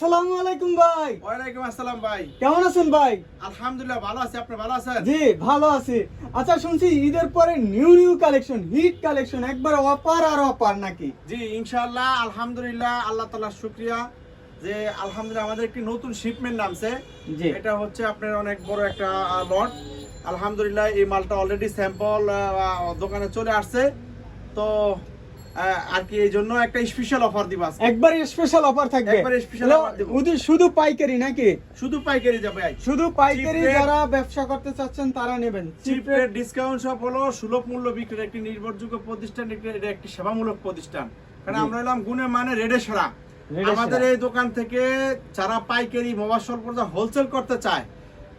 আসসালামু আলাইকুম ভাই। ওয়ালাইকুম আসসালাম ভাই। কেমন আছেন ভাই? আলহামদুলিল্লাহ ভালো আছি আপনি ভালো আছেন? জি ভালো আছি। আচ্ছা শুনছি ঈদের পরে new new collection hit collection একবার অপার আর অপার নাকি? জি ইনশাআল্লাহ আলহামদুলিল্লাহ আল্লাহ তাআলার শুকরিয়া যে আলহামদুলিল্লাহ আমাদের একটি নতুন শিপমেন্ট নামছে। জি। এটা হচ্ছে আপনার অনেক বড় একটা লট আলহামদুলিল্লাহ এই মালটা অলরেডি স্যাম্পল দোকানে চলে আসছে। তো আর কি এই জন্য একটা স্পেশাল অফার দিব আজকে। একবার স্পেশাল অফার থাকবে। একবারে হলো, offer দেবো। শুধু পাইকারি নাকি? শুধু পাইকারি যাবে শুধু পাইকারি যারা ব্যবসা করতে চাচ্ছেন তারা নেবেন। চিপ রেট ডিসকাউন্ট সব হলো সুলভ মূল্য বিক্রির একটি নির্ভরযোগ্য প্রতিষ্ঠান এটা একটি সেবামূলক প্রতিষ্ঠান। কারণ আমরা এলাম গুণে মানে রেডে সেরা আমাদের এই দোকান থেকে যারা পাইকারি মোবাইল পর্যন্ত হোলসেল করতে চায়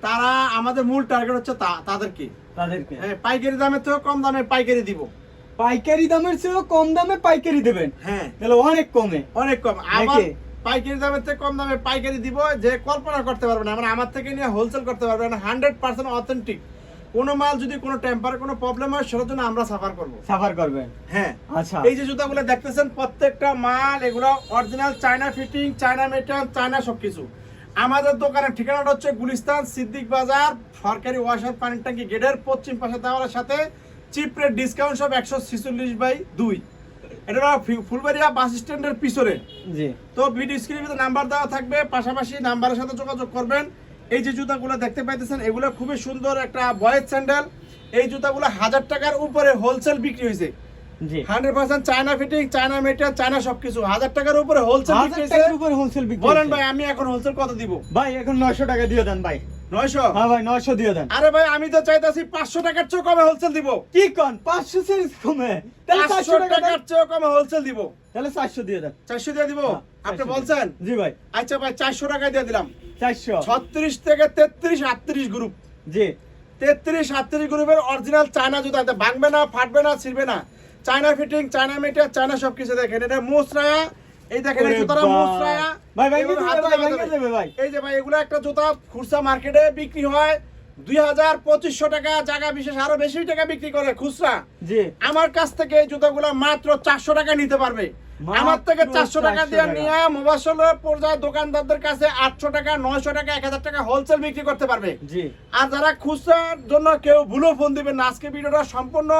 তারা আমাদের মূল টার্গেট হচ্ছে তাদেরকে। তাদেরকে। হ্যাঁ, পাইকারি দামে তো কম দামে পাইকারি দিব। পাইকারি দামের চেয়েও কম দামে পাইকারি দেবেন। হ্যাঁ। তাহলে অনেক কমে। অনেক কম। আবার পাইকারি দামের থেকে কম দামে পাইকারি দিব যে কল্পনা করতে পারবে না। মানে আমার থেকে নিয়ে হোলসেল করতে পারবে না হান্ড্রেড পার্সেন্ট অথেন্টিক কোনো মাল যদি কোনো টেম্পার কোনো প্রবলেম হয় সেটার জন্য আমরা সাফার করব। সাফার করবেন। হ্যাঁ। আচ্ছা। এই যে জুতাগুলো দেখতেছেন প্রত্যেকটা মাল এগুলো original China fitting China metal China সবকিছু। আমাদের দোকানের ঠিকানাটা হচ্ছে গুলিস্তান সিদ্দিক বাজার সরকারি ওয়াশার পানির ট্যাঙ্কি গেটের পশ্চিম পাশে দেওয়ার সাথে চিপ রেট ডিসকাউন্ট সব একশো ছিচল্লিশ বাই দুই। এটা ফুলবাড়িয়া বাস স্ট্যান্ডের পিছনে। জি। তো ভিডিও স্ক্রিনের ভিতরে নাম্বার দেওয়া থাকবে পাশাপাশি নাম্বারের সাথে যোগাযোগ করবেন। এই যে জুতাগুলো দেখতে পাইতেছেন এগুলো খুবই সুন্দর একটা বয়েজ স্যান্ডেল এই জুতাগুলো হাজার টাকার উপরে হোলসেল বিক্রি হয়েছে জি। Hundred percent China fitting China material China সবকিছু। হাজার টাকার উপরে হোলসেল হাজার বিক্রি হয়েছে উপরে হোলসেল বিক্রি বলেন ভাই আমি এখন হোলসেল কত দিব? ভাই এখন নয়শো টাকা দিয়ে দেন ভাই। নয়শো? হ্যাঁ ভাই নয়শো দিয়ে দেন। আরে ভাই আমি তো চাইতাছি পাঁচশো টাকার চেয়েও কমে হোলসেল দিব। কি কন? পাঁচশো সিরিজ কমে? পাঁচশো চারশো টাকার দেন। কমে হোলসেল দিব। তাহলে চারশো দিয়ে দেন। চারশো দিয়ে দিব? হ্যাঁ, আপনি বলছেন? জি ভাই। আচ্ছা ভাই চারশো টাকায় দিয়ে দিলাম। চারশো। ছত্রিশ থেকে তেত্রিশ আটত্রিশ গ্রুপ জি। তেত্রিশ আটত্রিশ গ্রুপের অরিজিনাল চায়না জুতা। ভাঙবে না ফাটবে না ছিড়বে না। China fitting China material China সবকিছু দেখেন। এটা মুসরায়া এই দেখেন এই জুতাটা ভাই, ভাই, ভাই। এই যে ভাই এগুলো একটা জুতা খুচরা মার্কেটে বিক্রি হয়। দুই হাজার পঁচিশশো টাকা জায়গা বিশেষ আরও বেশি টাকা বিক্রি করে খুচরা। আমার কাছ থেকে এই জুতাগুলো মাত্র চারশো টাকা নিতে পারবে। আমার থেকে চারশো টাকা দিয়ে নিয়ে মোবাইল পর্যায়ে দোকানদারদের কাছে আটশো টাকা নয়শো টাকা এক হাজার টাকা হোলসেল বিক্রি করতে পারবে। আর যারা খুচরার জন্য কেউ ভুলো ফোন দিবেন না আজকে ভিডিওটা সম্পূর্ণ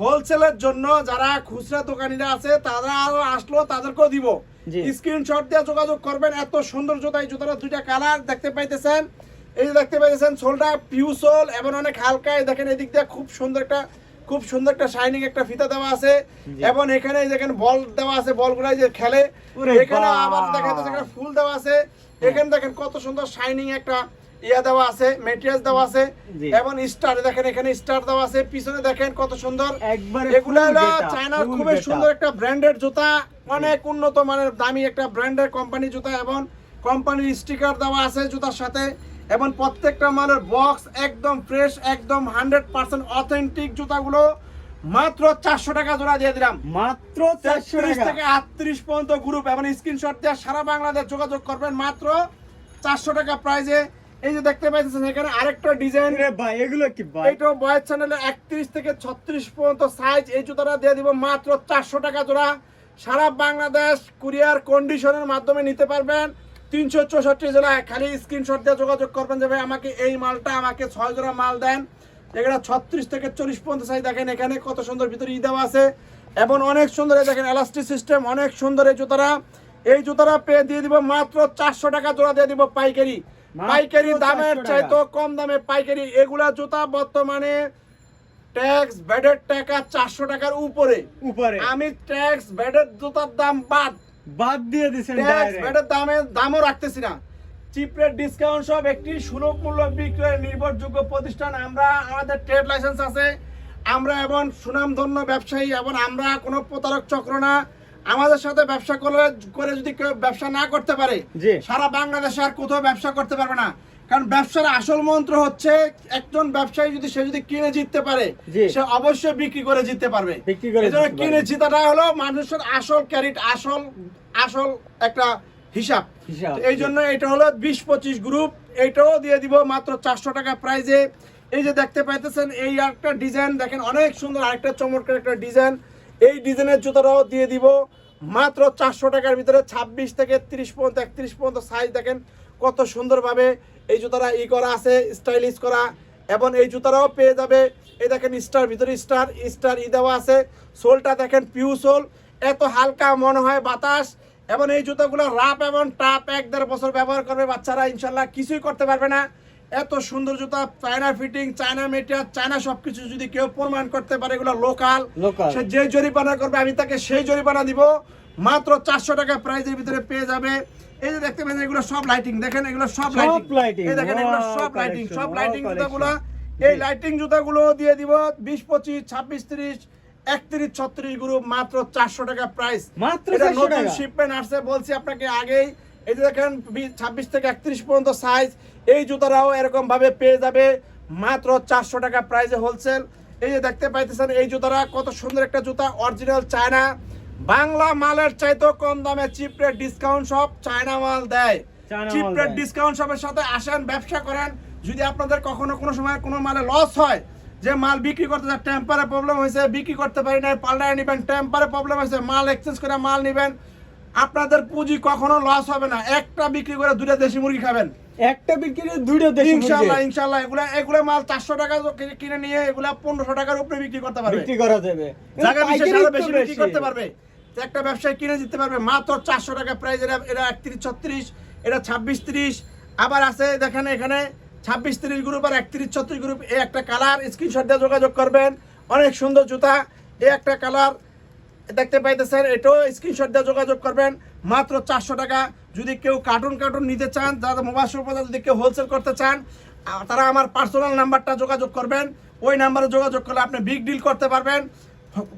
হোলসেলের জন্য যারা খুচরা দোকানিরা আছে তারা আরও আসলো তাদেরকেও দিব। স্ক্রিনশট দিয়ে যোগাযোগ করবেন এত সুন্দর জুতা এই জুতাটা দুইটা কালার দেখতে পাইতেছেন। এই যে দেখতে পাইতেছেন সোলটা পিউ সোল এবং অনেক হালকা দেখেন এদিক দিয়ে খুব সুন্দর একটা খুব সুন্দর একটা শাইনিং একটা ফিতা দেওয়া আছে। এবং এখানে দেখেন বল দেওয়া আছে বল বলগুলাই যে খেলে এখানে আবার দেখা যাচ্ছে ফুল দেওয়া আছে। এখানে দেখেন কত সুন্দর শাইনিং একটা ইয়া দেওয়া আছে মেটেরিয়ালস দেওয়া আছে এবং স্টার দেখেন এখানে স্টার দেওয়া আছে পিছনে দেখেন কত সুন্দর। একবারে এগুলো হলো চায়নার খুবই সুন্দর একটা ব্র্যান্ডেড জুতা অনেক উন্নত মানের দামি একটা ব্র্যান্ডের কোম্পানি জুতা এবং কোম্পানির স্টিকার দেওয়া আছে জুতার সাথে এবং প্রত্যেকটা মালের বক্স একদম ফ্রেশ একদম হান্ড্রেড পার্সেন্ট অথেন্টিক জুতাগুলো মাত্র চারশো টাকা জোড়া দিয়ে দিলাম। মাত্র চারশো তেত্রিশ টাকা। থেকে আটত্রিশ পর্যন্ত গ্রুপ এবং স্ক্রিনশট দিয়ে সারা বাংলাদেশ যোগাযোগ করবেন মাত্র চারশো টাকা প্রাইজে এই যে দেখতে পাইতেছেন এখানে আরেকটা ডিজাইন। রে ভাই এগুলো কি ভাই? এটা বয়ের চ্যানেলে একত্রিশ থেকে ছত্রিশ পর্যন্ত সাইজ এই জুতাটা দিয়ে দিব মাত্র চারশো টাকা জোড়া। সারা বাংলাদেশ কুরিয়ার কন্ডিশনের মাধ্যমে নিতে পারবেন। তিনশো চৌষট্টি জেলায় খালি স্ক্রিনশট দিয়ে যোগাযোগ করবেন যে ভাই আমাকে এই মালটা আমাকে ছয় জোড়া মাল দেন। এগুলো ছত্রিশ থেকে চল্লিশ পর্যন্ত সাইজ দেখেন এখানে কত সুন্দর ভিতরে ই দেওয়া আছে। এবং অনেক সুন্দর এই দেখেন এলাস্টিক সিস্টেম অনেক সুন্দর এই জুতারা এই জুতারা পেয়ে দিয়ে দিব মাত্র চারশো টাকা জোড়া দিয়ে দিব পাইকারি। পাইকারি দামের চাইতো কম দামে পাইকারি। এগুলা জুতা বর্তমানে ট্যাক্স ব্যাডের টাকা চারশো টাকার উপরে। উপরে। আমি ট্যাক্স ব্যাডের জুতার দাম বাদ। বাদ দিয়ে দিছেন ট্যাক্স। ব্যাডের দামে দামও রাখতেছি না। চিপ রেট ডিসকাউন্ট সব একটি সুলভ মূল্য বিক্রয়ের নির্ভরযোগ্য প্রতিষ্ঠান। আমরা আমাদের ট্রেড লাইসেন্স আছে। আমরা এবং সুনামধন্য ব্যবসায়ী এবং আমরা কোনো প্রতারক চক্র না। আমাদের সাথে ব্যবসা করে করে যদি কেউ ব্যবসা না করতে পারে। সারা বাংলাদেশে আর কোথাও ব্যবসা করতে পারবে না কারণ ব্যবসার আসল মন্ত্র হচ্ছে একজন ব্যবসায়ী যদি সে যদি কিনে জিততে পারে। সে অবশ্যই বিক্রি করে জিততে পারবে। কিনে জিতাটা হলো মানুষের আসল ক্যারিট আসল আসল একটা হিসাব হিসাব। এই জন্য এটা হলো বিশ পঁচিশ গ্রুপ এটাও দিয়ে দিব মাত্র চারশো টাকা প্রাইজে এই যে দেখতে পাইতেছেন এই একটা ডিজাইন দেখেন অনেক সুন্দর আরেকটা চমৎকার একটা ডিজাইন এই ডিজাইনের জুতোটাও দিয়ে দিব। মাত্র চারশো টাকার ভিতরে ছাব্বিশ থেকে তিরিশ পর্যন্ত, একত্রিশ পর্যন্ত সাইজ দেখেন কত সুন্দরভাবে এই জুতাটা ই করা আছে স্টাইলিশ করা। এবং এই জুতারাও পেয়ে যাবে, এই দেখেন স্টার ভিতরে স্টার স্টার ই দেওয়া আছে। সোলটা দেখেন পিউ সোল, এত হালকা মনে হয় বাতাস। এবং এই জুতোগুলো রাপ এবং টাপ এক দেড় বছর ব্যবহার করবে বাচ্চারা, ইনশাল্লাহ কিছুই করতে পারবে না। এত সুন্দর জুতা China fitting China material China সবকিছু যদি কেউ প্রমাণ করতে পারে এগুলো লোকাল সে যে জরিমানা করবে আমি তাকে সেই জরিমানা দিব। মাত্র চারশো টাকা প্রাইজের ভিতরে পেয়ে যাবে। এই যে দেখতে পাচ্ছেন এগুলো সব লাইটিং দেখেন এগুলো সব লাইটিং এই দেখেন এগুলো সব লাইটিং সব লাইটিং জুতাগুলো। এই লাইটিং জুতাগুলো দিয়ে দিব বিশ পঁচিশ ছাব্বিশ তিরিশ একত্রিশ ছত্রিশ গ্রুপ মাত্র চারশো টাকা প্রাইস মাত্র এটা 400 নতুন শিপমেন্ট আসছে বলছি আপনাকে আগেই। এই যে দেখেন ছাব্বিশ থেকে একত্রিশ পর্যন্ত সাইজ এই জুতারাও এরকম ভাবে পেয়ে যাবে মাত্র চারশো টাকা প্রাইসে হোলসেল। এই যে দেখতে পাইতেছেন এই জুতারা কত সুন্দর একটা জুতা অরিজিনাল চায়না। বাংলা মালের চাইতেও কম দামে চিপ রেট ডিসকাউন্ট সব চায়না মাল দেয়। চিপ রেট ডিসকাউন্ট শপের সাথে আসেন ব্যবসা করেন। যদি আপনাদের কখনো কোনো সময় কোনো মালে লস হয় যে মাল বিক্রি করতে যায় টেম্পারে প্রবলেম হয়েছে বিক্রি করতে পারি না পাল্টায় নেবেন টেম্পারে প্রবলেম হয়েছে মাল এক্সচেঞ্জ করে মাল নেবেন আপনাদের পুঁজি কখনো লস হবে না। একটা বিক্রি করে দুটা দেশি মুরগি খাবেন। একটা বিক্রি দুইটা দেশি মুরগি ইনশাল্লাহ এগুলা এগুলা মাল চারশো টাকা কিনে- নিয়ে এগুলা পনেরোশো টাকার উপরে বিক্রি করতে পারবে। বিক্রি করা যাবে। জায়গা বিশেষ আরও বেশি বিক্রি করতে পারবে। একটা ব্যবসায়ী কিনে দিতে পারবে মাত্র চারশো টাকা প্রাইস এটা একত্রিশ ছত্রিশ এটা ছাব্বিশ তিরিশ। আবার আছে দেখেন এখানে ছাব্বিশ তিরিশ গ্রুপ আর একত্রিশ ছত্রিশ গ্রুপ এই একটা কালার স্ক্রিনশট দিয়ে যোগাযোগ করবেন। অনেক সুন্দর জুতা এই একটা কালার দেখতে পাইতেছেন এটাও স্ক্রিনশট দিয়ে যোগাযোগ করবেন। মাত্র চারশো টাকা যদি কেউ কার্টুন কার্টুন নিতে চান যারা মোবাইল সম্পদা যদি কেউ হোলসেল করতে চান তারা আমার পার্সোনাল নাম্বারটা যোগাযোগ করবেন। ওই নাম্বারে যোগাযোগ করলে আপনি বিগ ডিল করতে পারবেন।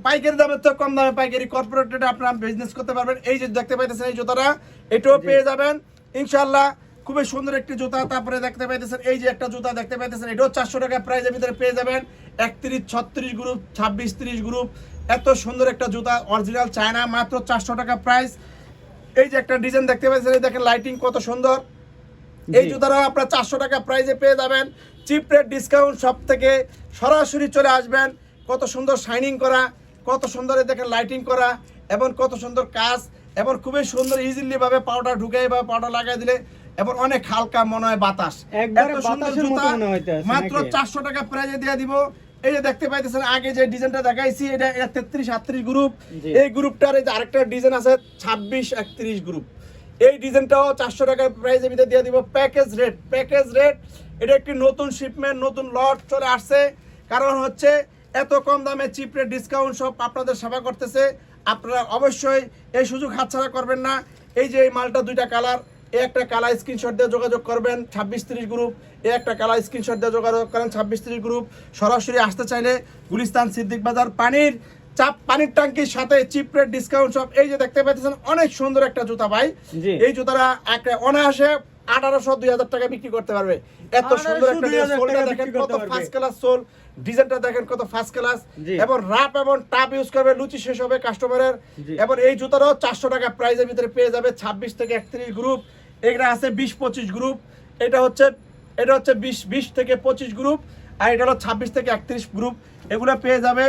পাইকারি দামের তো কম দামে পাইকারি কর্পোরেট রেটে আপনারা বিজনেস করতে পারবেন। এই যে দেখতে পাইতেছেন এই জুতাটা এটাও পেয়ে যাবেন। ইনশাল্লাহ খুবই সুন্দর একটি জুতা তারপরে দেখতে পাইতেছেন এই যে একটা জুতা দেখতে পাইতেছেন এটাও চারশো টাকা প্রাইজের ভিতরে পেয়ে যাবেন। একত্রিশ ছত্রিশ গ্রুপ ছাব্বিশ তিরিশ গ্রুপ এত সুন্দর একটা জুতা অরিজিনাল চায়না মাত্র চারশো টাকা প্রাইস এই যে একটা ডিজাইন দেখতে পাচ্ছেন এই দেখেন লাইটিং কত সুন্দর। এই জি। জুতাটাও আপনার চারশো টাকা প্রাইজে পেয়ে যাবেন। চিপ রেট ডিসকাউন্ট সব থেকে সরাসরি চলে আসবেন। কত সুন্দর শাইনিং করা কত সুন্দর এই দেখেন লাইটিং করা এবং কত সুন্দর কাজ এবং খুবই সুন্দর ইজিলি ভাবে পাউডার ঢুকে বা পাউডার লাগাই দিলে এবং অনেক হালকা মনে হয় বাতাস। এত সুন্দর জুতা মাত্র? চারশো টাকা প্রাইজে দিয়ে দিব। এই যে দেখতে পাইতেছেন আগে যে ডিজাইনটা দেখাইছি এটা এটা তেত্রিশ আটত্রিশ গ্রুপ এই গ্রুপটার এই যে আরেকটা ডিজাইন আছে ছাব্বিশ একত্রিশ গ্রুপ এই ডিজাইনটাও চারশো টাকার প্রাইজের ভিতরে দিয়ে দিব প্যাকেজ রেট প্যাকেজ রেট এটা একটি নতুন শিপমেন্ট নতুন লট চলে আসছে। কারণ হচ্ছে এত কম দামে চিপ রেট ডিসকাউন্ট সব আপনাদের সেবা করতেছে। আপনারা অবশ্যই এই সুযোগ হাতছাড়া করবেন না। এই যে এই মালটা দুইটা কালার একটা কালার স্ক্রিনশট দিয়ে যোগাযোগ করবেন ছাব্বিশ তিরিশ গ্রুপ এই একটা কালার স্ক্রিনশট দিয়ে যোগাযোগ করেন ছাব্বিশ তিরিশ গ্রুপ সরাসরি আসতে চাইলে গুলিস্তান সিদ্দিক বাজার পানির চাপ পানির ট্যাঙ্কির সাথে চিপ রেট ডিসকাউন্ট সব এই যে দেখতে পাচ্ছেন অনেক সুন্দর একটা জুতা ভাই। এই জুতাটা একটা অনায়াসে আঠারোশো দুই হাজার টাকা বিক্রি করতে পারবে। এত সুন্দর একটা সোলটা দেখেন কত ফার্স্ট ক্লাস সোল ডিজাইনটা দেখেন কত ফার্স্ট ক্লাস এবং রাপ এবং টাপ ইউজ করবে লুচি শেষ হবে কাস্টমারের। এবং এই জুতাটাও চারশো টাকা প্রাইজের ভিতরে পেয়ে যাবে ছাব্বিশ থেকে একত্রিশ গ্রুপ এগুলো আছে বিশ পঁচিশ গ্রুপ এটা হচ্ছে এটা হচ্ছে বিশ বিশ থেকে পঁচিশ গ্রুপ আর এটা হলো ছাব্বিশ থেকে একত্রিশ গ্রুপ এগুলো পেয়ে যাবে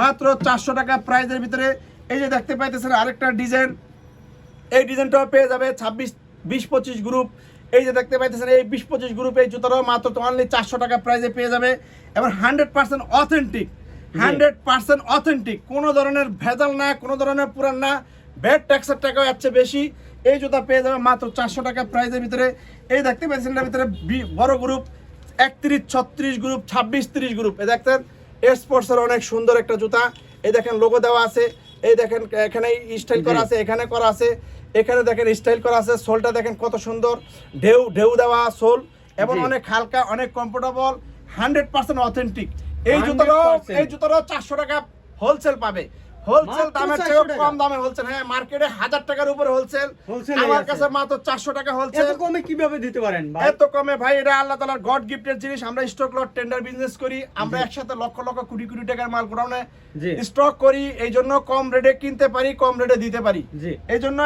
মাত্র চারশো টাকা প্রাইজের ভিতরে। এই যে দেখতে পাইতেছেন আরেকটা ডিজাইন এই ডিজাইনটাও পেয়ে যাবে ছাব্বিশ বিশ পঁচিশ গ্রুপ এই যে দেখতে পাইতেছেন এই বিশ পঁচিশ গ্রুপ এই জুতাটাও মাত্র অনলি চারশো টাকা প্রাইজে পেয়ে যাবে। এবং hundred percent authentic hundred percent authentic কোনো ধরনের ভেজাল না কোনো ধরনের পুরান না। ব্যাড ট্যাক্সের টাকাও যাচ্ছে বেশি। এই জুতা পেয়ে যাবে মাত্র চারশো টাকা প্রাইজের ভিতরে। এই দেখতে পাচ্ছেন এটার ভিতরে বড় গ্রুপ একত্রিশ ছত্রিশ গ্রুপ ছাব্বিশ তিরিশ গ্রুপ এই দেখতেন স্পোর্টসের অনেক সুন্দর একটা জুতা। এই দেখেন লোগো দেওয়া আছে। এই দেখেন এখানে স্টাইল করা আছে এখানে করা আছে। এখানে দেখেন স্টাইল করা আছে। সোলটা দেখেন কত সুন্দর। ঢেউ ঢেউ দেওয়া সোল। এবং অনেক হালকা অনেক কমফোর্টেবল হান্ড্রেড পার্সেন্ট অথেন্টিক এই জুতোটাও এই জুতোটাও চারশো টাকা হোলসেল পাবে। হোলসেল দামের 400 চেয়েও টাকা? কম দামে হোলসেল হ্যাঁ মার্কেটে হাজার টাকার উপরে হোলসেল আমার কাছে মাত্র চারশো টাকা এত কমে কীভাবে দিতে পারেন এত কমে ভাই এটা আল্লাহ তালার গড গিফটের জিনিস। আমরা স্টক লট টেন্ডার বিজনেস করি। আমরা একসাথে লক্ষ লক্ষ কোটি কোটি টাকার মাল গোডাউনে স্টক করি। এই জন্য কম রেটে কিনতে পারি কম রেটে দিতে পারি। এই জন্য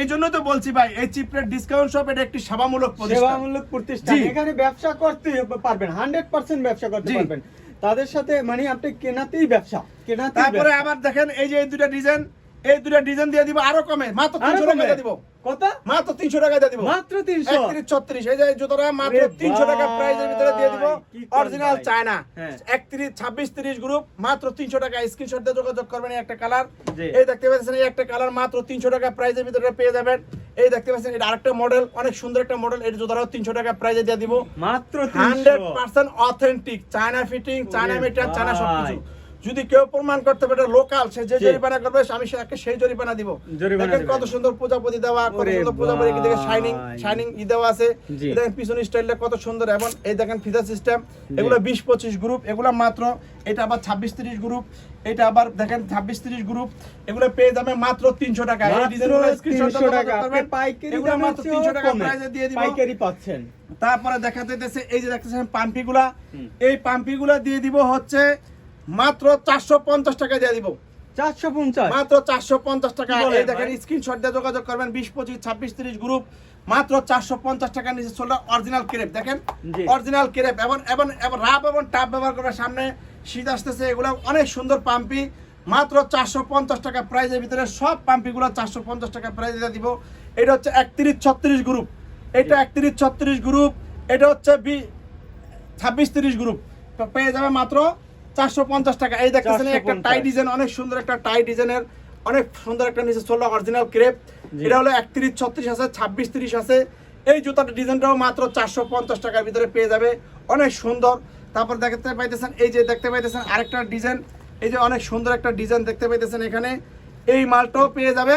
এই জন্য তো বলছি ভাই এই চিপ রেট ডিসকাউন্ট শপ এটা একটি সেবামূলক প্রতিষ্ঠান। সেবামূলক প্রতিষ্ঠান। এখানে ব্যবসা করতে পারবেন হান্ড্রেড পার্সেন্ট ব্যবসা করতে পারবেন। তাদের সাথে মানে আপনি কেনাতেই ব্যবসা কেনাতে তারপরে আবার দেখেন এই যে এই দুটা ডিজাইন এই দুটা ডিজাইন দিয়ে দিব আরও কমে। মাত্র আরও তিনশো টাকা দিব। কত? মাত্র তিনশো টাকা দিয়ে দিব। মাত্র তিনশো? একত্রিশ ছত্রিশ এই যে জুতোটা মাত্র ওরে তিনশো টাকা প্রাইজের ভিতরে দিয়ে দিব। অরিজিনাল চায়না হ্যাঁ। একত্রিশ ছাব্বিশ তিরিশ গ্রুপ মাত্র তিনশো টাকা। স্ক্রিনশট দিয়ে যোগাযোগ করবেন একটা কালার এই দেখতে পাচ্ছেন এই একটা কালার মাত্র তিনশো টাকা প্রাইজের ভিতরে পেয়ে যাবেন। এই দেখতে পাচ্ছেন এটা আরেকটা মডেল অনেক সুন্দর একটা মডেল এই জুতোটাও তিনশো টাকা প্রাইজে দিয়ে দিব। মাত্র হান্ড্রেড তিনশো percent authentic China fitting China material China সবকিছু। যদি কেউ প্রমাণ করতে পারে লোকাল সে যে জরিমানা করবে আমি তাকে সেই জরিমানা দিব। দেখেন কত সুন্দর প্রজাপতি দেওয়া কত সুন্দর প্রজাপতি দেখে শাইনিং শাইনিং ই দেওয়া আছে। দেখেন পিছন স্টাইলটা কত সুন্দর। এবং এই দেখেন ফিদার সিস্টেম এগুলো বিশ পঁচিশ গ্রুপ এগুলো মাত্র এটা আবার ছাব্বিশ তিরিশ গ্রুপ এটা আবার দেখেন ছাব্বিশ তিরিশ গ্রুপ এগুলো পেয়ে যাবে মাত্র তিনশো টাকা। এই ডিজাইনগুলো টাকা। এগুলো মাত্র তিনশো টাকা প্রাইসে দিয়ে দিব। পাইকারি পাচ্ছেন। তারপরে দেখা যাইতেছে এই যে দেখতেছেন পাম্পিগুলা হুম। এই পাম্পিগুলা দিয়ে দিব হচ্ছে মাত্র চারশো পঞ্চাশ টাকা দিয়ে দিব। চারশো পঞ্চাশ? মাত্র চারশো পঞ্চাশ টাকা। এই দেখেন স্ক্রিনশট দিয়ে যোগাযোগ করবেন। বিশ পঁচিশ ছাব্বিশ তিরিশ গ্রুপ মাত্র চারশো পঞ্চাশ টাকা নিচে চলল অরিজিনাল ক্রেপ দেখেন? অরিজিনাল ক্রেপ এবং এবং এবং রাব এবং টাপ ব্যবহার করবে সামনে। শীত আসতেছে এগুলো অনেক সুন্দর পাম্পি মাত্র চারশো পঞ্চাশ টাকা প্রাইজের ভিতরে সব পাম্পিগুলো চারশো পঞ্চাশ টাকা প্রাইজে দিয়ে দিব। এটা হচ্ছে একত্রিশ ছত্রিশ গ্রুপ এটা একত্রিশ ছত্রিশ গ্রুপ এটা হচ্ছে বি ছাব্বিশ তিরিশ গ্রুপ পেয়ে যাবে মাত্র চারশো পঞ্চাশ টাকা। এই দেখতেছেন একটা টাই ডিজাইন অনেক সুন্দর একটা টাই ডিজাইনের অনেক সুন্দর একটা নিচে চলল অরিজিনাল ক্রেপ এটা হলো একত্রিশ ছত্রিশ আছে ছাব্বিশ তিরিশ আছে। এই জুতাটা ডিজাইনটাও মাত্র চারশো পঞ্চাশ টাকার ভিতরে পেয়ে যাবে। অনেক সুন্দর। তারপর দেখতে পাইতেছেন এই যে দেখতে পাইতেছেন আরেকটা ডিজাইন। এই যে অনেক সুন্দর একটা ডিজাইন দেখতে পাইতেছেন এখানে। এই মালটাও পেয়ে যাবে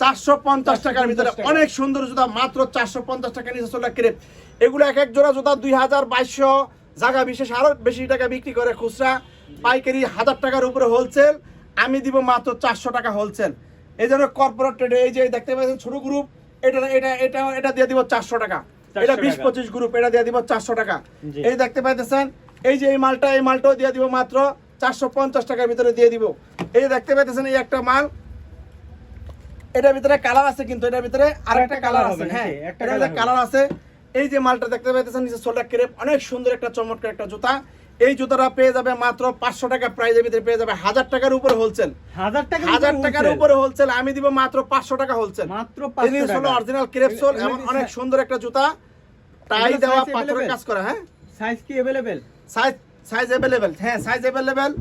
চারশো পঞ্চাশ টাকার ভিতরে। অনেক সুন্দর জুতা মাত্র চারশো পঞ্চাশ টাকা নিচে চলে ক্রেপ এগুলো এক এক জোড়া জুতা দুই হাজার বাইশশো জায়গা বিশেষ আরও বেশি টাকা বিক্রি করে খুচরা। পাইকারি হাজার টাকার উপরে হোলসেল আমি দিব মাত্র চারশো টাকা হোলসেল এই জন্য কর্পোরেট ট্রেডে এই যে দেখতে পাচ্ছেন ছোট গ্রুপ এটা এটা এটা এটা দিয়ে দিব চারশো টাকা। এটা বিশ পঁচিশ গ্রুপ এটা দিয়ে দিব চারশো টাকা। এই দেখতে পাইতেছেন এই যে এই মালটা এই মালটাও দিয়ে দিব মাত্র চারশো পঞ্চাশ টাকার ভিতরে দিয়ে দিব। এই যে দেখতে পাইতেছেন এই একটা মাল। এটার ভিতরে কালার আছে কিন্তু এটার ভিতরে আরেকটা একটা কালার আছে হ্যাঁ। একটা। কালার আছে। এই যে মালটা দেখতে পাইতেছেন নিচে সোল্ডার ক্রেপ অনেক সুন্দর একটা চমৎকার একটা জুতা। এই জুতাটা পেয়ে যাবে মাত্র পাঁচশো টাকা প্রাইজের ভিতরে পেয়ে যাবে হাজার টাকার উপরে হোলসেল হাজার টাকা হাজার টাকার উপরে হোলসেল আমি দিব মাত্র পাঁচশো টাকা হোলসেল মাত্র হলো অরিজিনাল ক্রেপ সোল কি অনেক সুন্দর একটা জুতা। টাই দেওয়া পাথরের কাজ করা হ্যাঁ? সাইজ কি অ্যাভেলেবেল সাইজ সাইজ অ্যাভেলেবেল হ্যাঁ সাইজ অ্যাভেলেবেল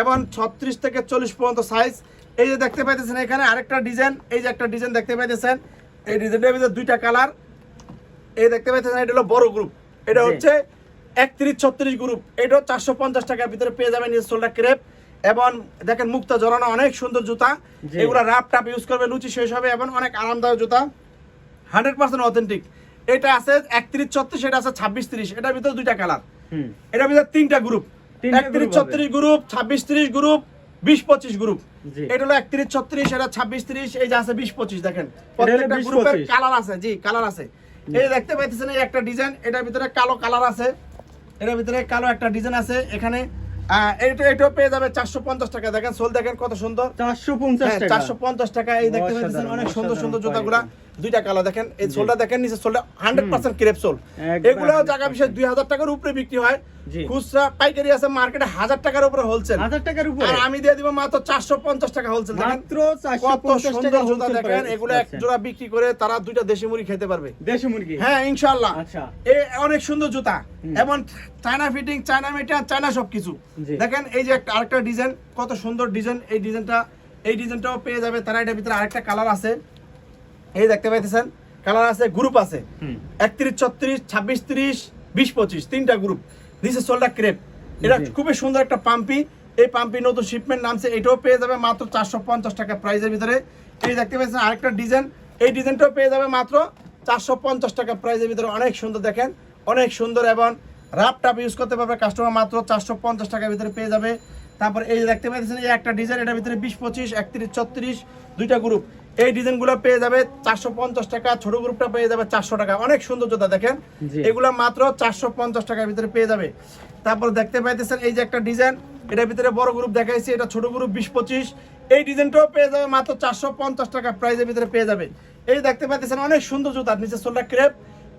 এবং ছত্রিশ থেকে চল্লিশ পর্যন্ত সাইজ এই যে দেখতে পাইতেছেন এখানে আরেকটা ডিজাইন এই যে একটা ডিজাইন দেখতে পাইতেছেন। এই ডিজাইনটার ভিতরে দুইটা কালার এই দেখতে পাইতেছেন এটা হলো বড় গ্রুপ এটা হচ্ছে একত্রিশ ছত্রিশ গ্রুপ এটাও চারশো পঞ্চাশ টাকার ভিতরে পেয়ে যাবেন নিজের ক্রেপ এবং দেখেন মুক্তা জড়ানো অনেক সুন্দর জুতা। এগুলো রাপ টাপ ইউজ করবে লুচি শেষ হবে এবং অনেক আরামদায়ক জুতা। হান্ড্রেড পার্সেন্ট অথেন্টিক এটা আছে একত্রিশ ছত্রিশ এটা আছে ছাব্বিশ তিরিশ। এটার ভিতরে দুইটা কালার এটার ভিতরে তিনটা গ্রুপ একত্রিশ ছত্রিশ গ্রুপ ছাব্বিশ তিরিশ গ্রুপ বিশ পঁচিশ গ্রুপ এটা হলো একত্রিশ ছত্রিশ এটা ছাব্বিশ তিরিশ এই যে আছে বিশ পঁচিশ দেখেন। প্রত্যেকটা গ্রুপের কালার আছে জি কালার আছে। এই দেখতে পাইতেছেন এই একটা ডিজাইন এটার ভিতরে কালো কালার আছে এটার ভিতরে কালো একটা ডিজাইন আছে এখানে আহ, এটা এটাও পেয়ে যাবে চারশো পঞ্চাশ টাকা। দেখেন সোল দেখেন কত সুন্দর। চারশো পঞ্চাশ হ্যাঁ টাকা। চারশো পঞ্চাশ টাকা এই দেখতে পাইতেছেন পাচ্ছেন অনেক সুন্দর সুন্দর জুতা জুতাগুলা। দুইটা কালার দেখেন এই সোলটা দেখেন নিচে সোলটা হান্ড্রেড পার্সেন্ট ক্রেপ সোল এগুলো 100% জায়গা বিশেষ দুই হাজার টাকার উপরে বিক্রি হয়। খুচরা পাইকারি আছে মার্কেটে হাজার টাকার উপরে হোলসেল হাজার টাকার উপরে? আর আমি দিয়ে দিব মাত্র চারশো পঞ্চাশ টাকা হোলসেল মাত্র কত সুন্দর জুতা দেখেন এগুলো এক জোড়া বিক্রি করে তারা দুইটা দেশি মুড়ি খেতে পারবে। দেশি মুরগি? হ্যাঁ ইনশাল্লাহ আচ্ছা। এ অনেক সুন্দর জুতা। এবং China fitting China material China সবকিছু। দেখেন এই যে একটা আরেকটা ডিজাইন কত সুন্দর ডিজাইন। এই ডিজাইনটা এই ডিজাইনটাও পেয়ে যাবে তারা এটার ভিতরে আরেকটা কালার আছে। এই দেখতে পাইতেছেন কালার আছে গ্রুপ আছে। একত্রিশ ছত্রিশ ছাব্বিশ ত্রিশ বিশ পঁচিশ তিনটা গ্রুপ দিস ইজ ক্রেপ এটা খুবই সুন্দর একটা পাম্পি এই পাম্পি নতুন শিপমেন্ট নামছে এটাও পেয়ে যাবে মাত্র চারশো পঞ্চাশ টাকা প্রাইসের ভিতরে। এই দেখতে পাচ্ছেন আরেকটা ডিজাইন এই ডিজাইনটাও পেয়ে যাবে মাত্র চারশো পঞ্চাশ টাকা প্রাইসের ভিতরে। অনেক সুন্দর দেখেন অনেক সুন্দর এবং রাফ টাপ ইউজ করতে পারবে কাস্টমার মাত্র চারশো পঞ্চাশ টাকার ভিতরে পেয়ে যাবে। তারপর এই দেখতে পাচ্ছেন এই একটা ডিজাইন এটার ভিতরে বিশ পঁচিশ একত্রিশ ছত্রিশ দুইটা গ্রুপ এই ডিজাইনগুলো পেয়ে যাবে চারশো পঞ্চাশ টাকা ছোট গ্রুপটা পেয়ে যাবে চারশো টাকা। অনেক সুন্দর জুতা দেখেন। এগুলো মাত্র চারশো পঞ্চাশ টাকার ভিতরে পেয়ে যাবে। তারপর দেখতে পাইতেছেন এই যে একটা ডিজাইন। এটার ভিতরে বড় গ্রুপ দেখাইছি এটা ছোট গ্রুপ বিশ পঁচিশ। এই ডিজাইনটাও পেয়ে যাবে মাত্র চারশো পঞ্চাশ টাকা প্রাইজের ভিতরে পেয়ে যাবে। এই দেখতে পাইতেছেন অনেক সুন্দর জুতা নিচে সোল্ডার ক্রেপ।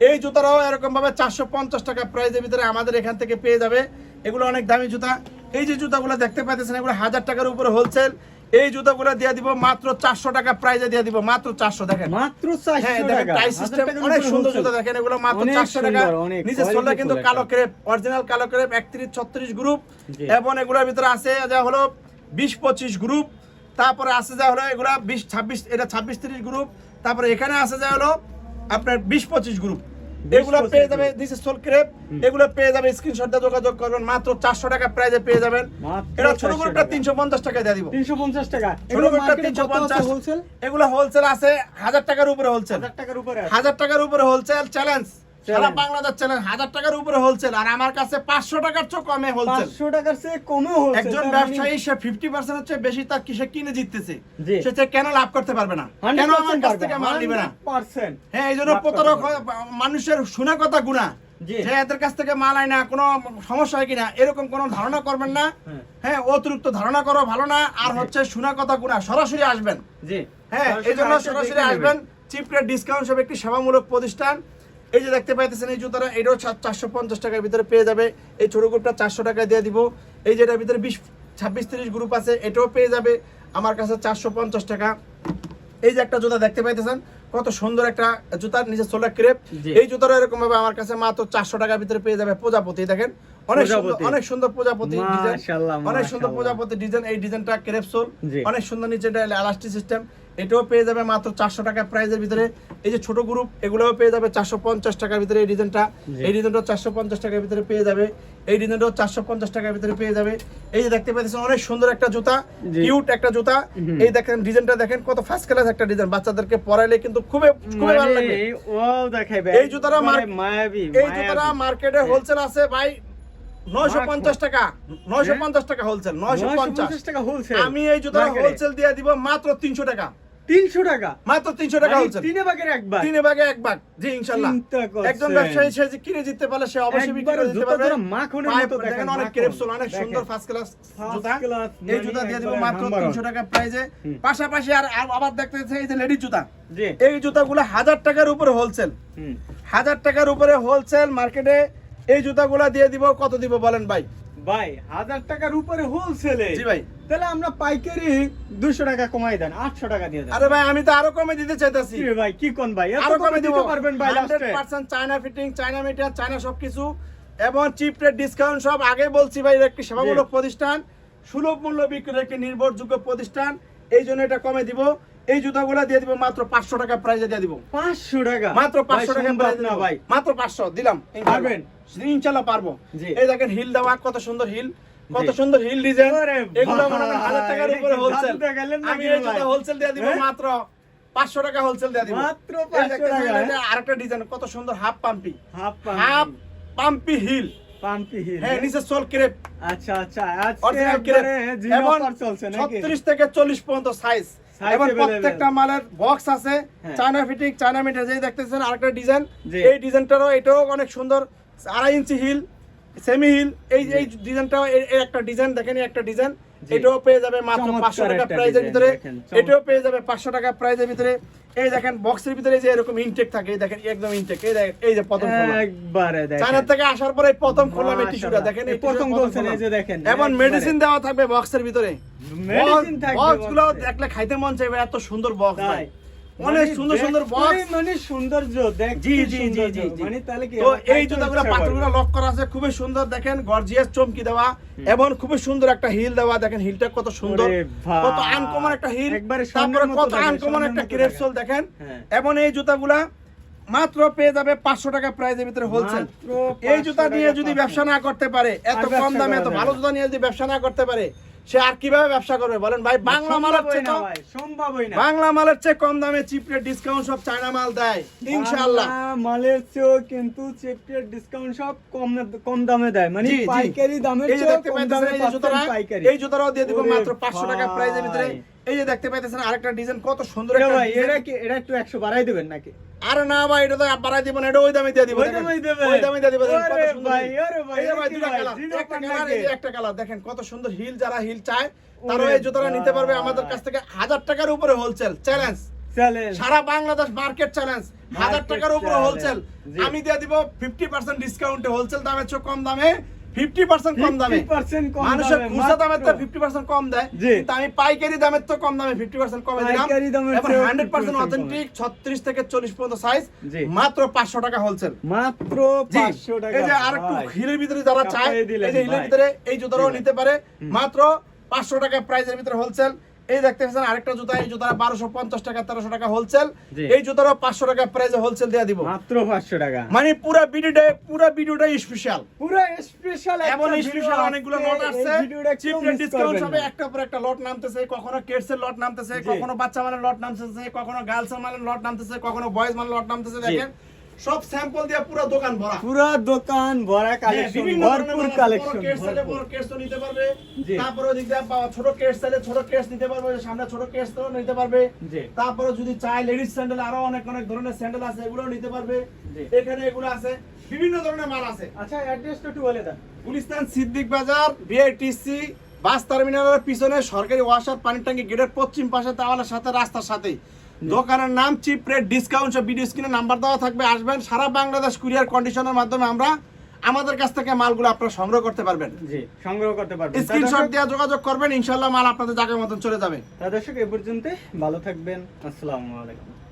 এই জুতারাও এরকম ভাবে চারশো পঞ্চাশ টাকা প্রাইজের ভিতরে আমাদের এখান থেকে পেয়ে যাবে। এগুলো অনেক দামি জুতা। এই যে জুতাগুলো দেখতে পাইতেছেন এগুলো হাজার টাকার উপরে হোলসেল এই জুতাগুলো দিয়ে দিব মাত্র চারশো টাকা প্রাইজে দিয়ে দিব মাত্র চারশো দেখেন। মাত্র হ্যাঁ 400 টাকা। প্রাইস হাজার সিস্টেম অনেক সুন্দর জুতা দেখেন এগুলো মাত্র অনেক চারশো টাকা। সুন্দর, অনেক নিচে সোলটা কিন্তু কালো ক্রেপ অরিজিনাল কালো ক্রেপ একত্রিশ ছত্রিশ গ্রুপ এবং এগুলোর ভিতরে আছে যা হলো বিশ পঁচিশ গ্রুপ তারপরে আছে যা হলো এগুলা বিশ ছাব্বিশ এটা ছাব্বিশ তিরিশ গ্রুপ তারপরে এখানে আছে যা হলো আপনার বিশ পঁচিশ গ্রুপ 20 এগুলো 25 পেয়ে যাবে দিস ইজ সোল ক্রেপ এগুলো পেয়ে যাবে স্ক্রিনশট দিয়ে যোগাযোগ করবেন মাত্র চারশো টাকা প্রাইজে পেয়ে যাবেন। এটা ছোট 400 গ্রুপটা টাকা। পঞ্চাশ টাকা দিয়ে দিব। 350 টাকা। ছোট তিনশো পঞ্চাশ? হোলসেল এগুলো হোলসেল আছে হাজার টাকার উপরে হোলসেল 1000 টাকার উপরে আছে। হাজার টাকার উপরে হোলসেল চ্যালেঞ্জ সারা বাংলাদেশ চ্যালেঞ্জ হাজার টাকার উপরে হোলসেল আর আমার কাছে পাঁচশো টাকার চেয়ে কমে হোলসেল 500 টাকার চেয়ে কমে হোলসেল একজন ব্যবসায়ী সে ফিফটি পার্সেন্ট হচ্ছে বেশি তার কিসে কিনে জিততেছে? সে কেন লাভ করতে পারবে না? কেন আমার কাছ থেকে মাল নিবে না? হ্যাঁ এই জন্য প্রতারক মানুষের শোনা কথা গুণা। যে এদের কাছ থেকে মাল আয় না কোনো সমস্যা হয় কিনা এরকম কোনো ধারণা করবেন না। হ্যাঁ। হ্যাঁ অতিরিক্ত ধারণা করো ভালো না আর হচ্ছে শোনা কথা গুণা সরাসরি আসবেন। জি। হ্যাঁ এই জন্য সরাসরি আসবেন। চিপ রেট ডিসকাউন্ট সব একটি সেবামূলক প্রতিষ্ঠান। এই যে দেখতে পাইতেছেন এই জুতাটা এটাও চারশো পঞ্চাশ টাকার ভিতরে পেয়ে যাবে। এই ছোট গ্রুপটা চারশো টাকায় দিয়ে দিব। এই যেটার ভিতরে বিশ ছাব্বিশ তিরিশ গ্রুপ আছে এটাও পেয়ে যাবে। আমার কাছে চারশো পঞ্চাশ টাকা। এই যে একটা জুতা দেখতে পাইতেছেন কত সুন্দর একটা জুতার নিচে সোলার ক্রেপ এই জুতাটা এরকম ভাবে আমার কাছে মাত্র চারশো টাকার ভিতরে পেয়ে যাবে প্রজাপতি দেখেন। অনেক সুন্দর। অনেক সুন্দর প্রজাপতি ডিজাইন অনেক সুন্দর। প্রজাপতি ডিজাইন এই ডিজাইনটা ক্রেপ সোল অনেক সুন্দর নিচে এটা এলাস্টিক সিস্টেম এটাও পেয়ে যাবে মাত্র চারশো টাকা প্রাইজের ভিতরে। এই যে ছোট গ্রুপ এগুলোও পেয়ে যাবে চারশো পঞ্চাশ টাকার ভিতরে এই ডিজাইনটা। এই ডিজাইনটাও চারশো পঞ্চাশ টাকার ভিতরে পেয়ে যাবে। এই ডিজাইনটাও চারশো পঞ্চাশ টাকার ভিতরে পেয়ে যাবে। এই যে দেখতে পাচ্ছেন অনেক সুন্দর একটা জুতা কিউট একটা জুতা। এই দেখেন ডিজাইনটা দেখেন কত ফার্স্ট ক্লাস একটা ডিজাইন বাচ্চাদেরকে পরাইলে কিন্তু খুবই খুবই ভালো ওয়াও দেখাইবে এই জুতাটা একবারে এই জুতাটা মার্কেটে হোলসেল আছে ভাই নয়শো পঞ্চাশ টাকা। নয়শো? পঞ্চাশ টাকা হোলসেল নয়শো পঞ্চাশ। টাকা হোলসেল আমি এই মার্কেটে। হোলসেল দিয়ে দিব মাত্র তিনশো টাকা। 300 টাকা। মাত্র তিনশো টাকা মানে তিনে ভাগের একবার তিনে ভাগে এক ভাগ। জি ইনশাল্লাহ একজন ব্যবসায়ী সে যে কিনে জিততে পারলে সে অবশ্যই বিক্রি করে দিতে পারবে। মাখনের মতো দেখেন, দেখেন অনেক মাখন। অনেক সুন্দর ফার্স্ট ক্লাস জুতা। এই জুতা দিয়ে দিব মাত্র তিনশো টাকা প্রাইজে পাশাপাশি আর আবার দেখতে এই যে লেডিস জুতা। এই জুতাগুলো হাজার টাকার উপরে হোলসেল হাজার টাকার উপরে হোলসেল মার্কেটে এই জুতাগুলা দিয়ে দিব। কত দিব বলেন ভাই? ভাই হাজার টাকার উপরে হোলসেলে জি ভাই। তাহলে আমরা পাইকারি দুশো টাকা কমাই দেন আটশো টাকা দিয়ে দেন। আরে ভাই আমি তো আরও কমে দিতে চাইতেছি। ভাই কি কোন ভাই? আরও কমে দিতে পারবেন ভাই লাস্টে China fitting China material China সবকিছু এবং চিপ রেট ডিসকাউন্ট সব। আগে বলছি ভাই একটি সেবামূলক প্রতিষ্ঠান সুলভ মূল্য বিক্রির একটি নির্ভরযোগ্য প্রতিষ্ঠান। এই জন্য এটা কমে দিব। এই জুতাগুলো দিয়ে দিব মাত্র পাঁচশো টাকা প্রাইজে দিয়ে দিব। পাঁচশো টাকা? মাত্র পাঁচশো টাকা price না ভাই। মাত্র পাঁচশো দিলাম। পারবেন? ইনশাল্লাহ পারব। এই দেখেন হিল দেওয়া কত সুন্দর হিল কত সুন্দর হিল ডিজাইন। এগুলো মনে করেন হাজার টাকার উপরে হোলসেল আমি এই জুতা হোলসেল দিয়ে দিব হ্যাঁ? মাত্র পাঁচশো টাকা হোলসেল দিয়ে দিব। মাত্র এই 500 টাকা, আরেকটা ডিজাইন কত সুন্দর half pumpy half half pumpy heel pumpy heel হ্যাঁ নিচে সোল ক্রেপ আচ্ছা আচ্ছা অরিজিনাল ক্রেপ এবং অফার চলছে নাকি? 36 থেকে 40 পর্যন্ত সাইজ এবং প্রত্যেকটা মালের বক্স আছে। হ্যাঁ। চায়না ফিটিং চায়না মিটার যেই দেখতেছেন আরেকটা ডিজাইন এই ডিজাইনটারও এটাও অনেক সুন্দর আড়াই ইঞ্চি হিল সেমি হিল এই এই ডিজাইনটাও এর- এর একটা ডিজাইন দেখেন একটা ডিজাইন এটাও পেয়ে যাবে মাত্র চমৎকার পাঁচশো টাকা প্রাইজের ভিতরে। এটাও পেয়ে যাবে পাঁচশো টাকা প্রাইজের ভিতরে। এই দেখেন বক্সের ভিতরে যে এরকম ইনটেক থাকে দেখেন একদম ইনটেক এই দেখেন এই যে প্রথম খোলা। একবারে দেখেন। চায়না থেকে আসার পরে প্রথম খোলাম এই টিস্যুটা দেখেন এই প্রথম বলছেন, এই যে দেখেন, এবং মেডিসিন দেওয়া থাকবে বক্সের ভিতরে। মেডিসিন থাকবে বক্সগুলো box এ। দেখলে খাইতে মন চাইবে এত সুন্দর বক্স ভাই। অনেক মানে সুন্দর সুন্দর বক্স মানে সৌন্দর্য দেখতে জি জি জি জি। মানে তাহলে কি তো এই জুতাগুলো পাথরগুলো লক করা আছে খুবই সুন্দর দেখেন গর্জিয়াস চমকি দেওয়া। এবং খুবই সুন্দর একটা হিল দেওয়া দেখেন হিলটা কত সুন্দর। কত আনকমন একটা হিল তারপরে কত আনকমন একটা মতো ক্রেপসোল দেখেন। দেখেন। হ্যাঁ। এবং এই জুতাগুলা মাত্র পেয়ে যাবে পাঁচশো টাকা প্রাইজের ভিতরে হোলসেল এই জুতা নিয়ে যদি ব্যবসা না করতে পারে এত কম দামে এত ভালো জুতা নিয়ে যদি ব্যবসা না করতে পারে সে আর কীভাবে ব্যবসা করবে? বলেন ভাই বাংলা মালের চেয়ে সম্ভবই না। বাংলা মালের চেয়ে কম দামে চিপরে ডিসকাউন্ট সব চায়না মাল দেয় ইনশাআল্লাহ। মালের চেয়েও কিন্তু চেপটের ডিসকাউন্ট সব কম কম দামে দেয়। মানে। পাইকারি দামের এই যে চেয়েও দেখতে পাইতেছেন এই জুতাটা এই জুতাটাও দিয়ে দিব মাত্র 500 টাকা প্রাইজের ভিতরে। এই যে দেখতে পাইতেছেন আরেকটা ডিজাইন কত সুন্দর একটা এটা কি এটা একটু 100 বাড়াই দিবেন নাকি? আরে না ভাই এটা তো বাড়াই দিব না এটা ওই দামে দিয়ে দিব ওই। দামেই দেবে? ওই দামে দিয়ে দিব সুন্দর ভাই, হিল। ওরে ভাই, এই ভাই এটা কি কালার একটা কালার এই একটা কালার দেখেন কত সুন্দর হিল যারা হিল চায় তারা এই জুতাটা নিতে পারবে আমাদের কাছ থেকে হাজার টাকার উপরে হোলসেল চ্যালেঞ্জ সারা বাংলাদেশ মার্কেট চ্যালেঞ্জ হাজার টাকার উপরে হোলসেল আমি দিয়ে দিব ফিফটি পার্সেন্ট ডিসকাউন্টে হোলসেল দামের চেয়ে কম দামে। ফিফটি পার্সেন্ট কম দামে। 50% কম মানুষের খুচরা দামের তো মাত্র। ফিফটি পার্সেন্ট কম দেয়। কিন্তু আমি পাইকারি দামের তো কম দামে ফিফটি পার্সেন্ট কমে দিলাম। পাইকারি দামের এবং চেয়েও হান্ড্রেড পার্সেন্ট 50% অথেন্টিক ছত্রিশ থেকে চল্লিশ পর্যন্ত সাইজ মাত্র পাঁচশো টাকা হোলসেল মাত্র 500 টাকা। এই যে। হিলের ভিতরে যারা চায় এই যে হিলের ভিতরে এই জুতো নিতে পারে মাত্র পাঁচশো টাকা প্রাইসের ভিতরে হোলসেল এই দেখতে পাচ্ছেন আরেকটা জুতা এই জুতাটা বারোশো পঞ্চাশ টাকা তেরোশো টাকা হোলসেল এই জুতাটাও পাঁচশো টাকা প্রাইসে হোলসেল দিয়ে দিব। মাত্র 500 টাকা। মানে পুরো ভিডিওটা পুরো ভিডিওটা স্পেশাল পুরো স্পেশাল এমন স্পেশাল অনেকগুলো লট আসছে। চিপ ডিসকাউন্ট হবে একটা পর একটা লট নামতেছে কখনো কিডস এর লট নামতেছে কখনো বাচ্চা মানের লট নামতেছে কখনো গার্লস এর মানের লট নামতেছে কখনো বয়েজ মানের লট নামতেছে দেখেন। সব স্যাম্পল দিয়ে পুরো দোকান ভরা। পুরো দোকান ভরা হ্যাঁ, কালেকশন ভরপুর কালেকশন কেস চাইলে বড় কেস তো নিতে পারবে। তারপরে ওদিক ছোট কেস চাইলে ছোট কেস নিতে পারবে সামনে ছোট কেস তো নিতে পারবে। তারপরে যদি চাই লেডিস স্যান্ডেল আরও অনেক অনেক ধরনের স্যান্ডেল আছে এগুলো নিতে পারবে। এখানে এগুলো আছে বিভিন্ন ধরনের মাল আছে। আচ্ছা অ্যাড্রেসটা একটু বলে দেন। গুলিস্তান সিদ্দিক বাজার বিআইটিসি বাস টার্মিনালের পিছনে সরকারি ওয়াসার পানির ট্যাঙ্কি গেটের পশ্চিম পাশে দেওয়ালের সাথে রাস্তার সাথেই। দোকানের নাম চিপ রেট ডিসকাউন্ট সব ভিডিও স্ক্রিনে নাম্বার দেওয়া থাকবে। আসবেন সারা বাংলাদেশ কুরিয়ার কন্ডিশনের মাধ্যমে আমরা আমাদের কাছ থেকে মালগুলো আপনারা সংগ্রহ করতে পারবেন। জি সংগ্রহ করতে পারবেন। স্ক্রিনশট দিয়ে যোগাযোগ করবেন ইনশাল্লাহ মাল আপনাদের জায়গার মতন চলে যাবে। দর্শক এ পর্যন্ত ভালো থাকবেন। আসসালামু আলাইকুম।